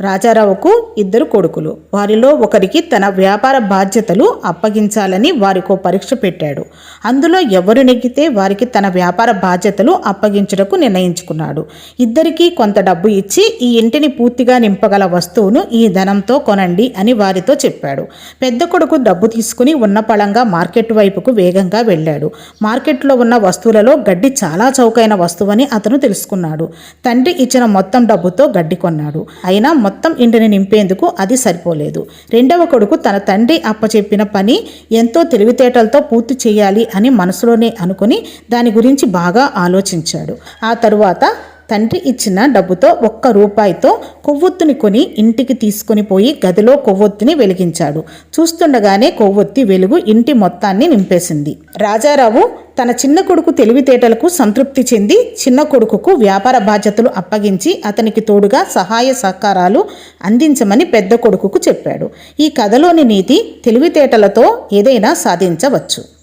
రాజారావుకు ఇద్దరు కొడుకులు. వారిలో ఒకరికి తన వ్యాపార బాధ్యతలు అప్పగించాలని వారికో పరీక్ష పెట్టాడు. అందులో ఎవరు నెగ్గితే వారికి తన వ్యాపార బాధ్యతలు అప్పగించుటకు నిర్ణయించుకున్నాడు. ఇద్దరికీ కొంత డబ్బు ఇచ్చి ఈ ఇంటిని పూర్తిగా నింపగల వస్తువును ఈ ధనంతో కొనండి అని వారితో చెప్పాడు. పెద్ద కొడుకు డబ్బు తీసుకుని ఉన్న పళంగా మార్కెట్ వైపుకు వేగంగా వెళ్ళాడు. మార్కెట్లో ఉన్న వస్తువులలో గడ్డి చాలా చౌకైన వస్తువని అతను తెలుసుకున్నాడు. తండ్రి ఇచ్చిన మొత్తం డబ్బుతో గడ్డి కొన్నాడు. అయినా మొత్తం ఇంటిని నింపేందుకు అది సరిపోలేదు. రెండవ కొడుకు తన తండ్రి అప్పచెప్పిన పని ఎంతో తెలివితేటలతో పూర్తి చేయాలి అని మనసులోనే అనుకుని దాని గురించి బాగా ఆలోచించాడు. ఆ తరువాత తండ్రి ఇచ్చిన డబ్బుతో ఒక్క రూపాయితో కొవ్వొత్తుని కొని ఇంటికి తీసుకుని పోయి గదిలో కొవ్వొత్తిని వెలిగించాడు. చూస్తుండగానే కొవ్వొత్తి వెలుగు ఇంటి మొత్తాన్ని నింపేసింది. రాజారావు తన చిన్న కొడుకు తెలివితేటలకు సంతృప్తి చెంది చిన్న కొడుకుకు వ్యాపార బాధ్యతలు అప్పగించి అతనికి తోడుగా సహాయ సహకారాలు అందించమని పెద్ద కొడుకుకు చెప్పాడు. ఈ కథలోని నీతి తెలివితేటలతో ఏదైనా సాధించవచ్చు.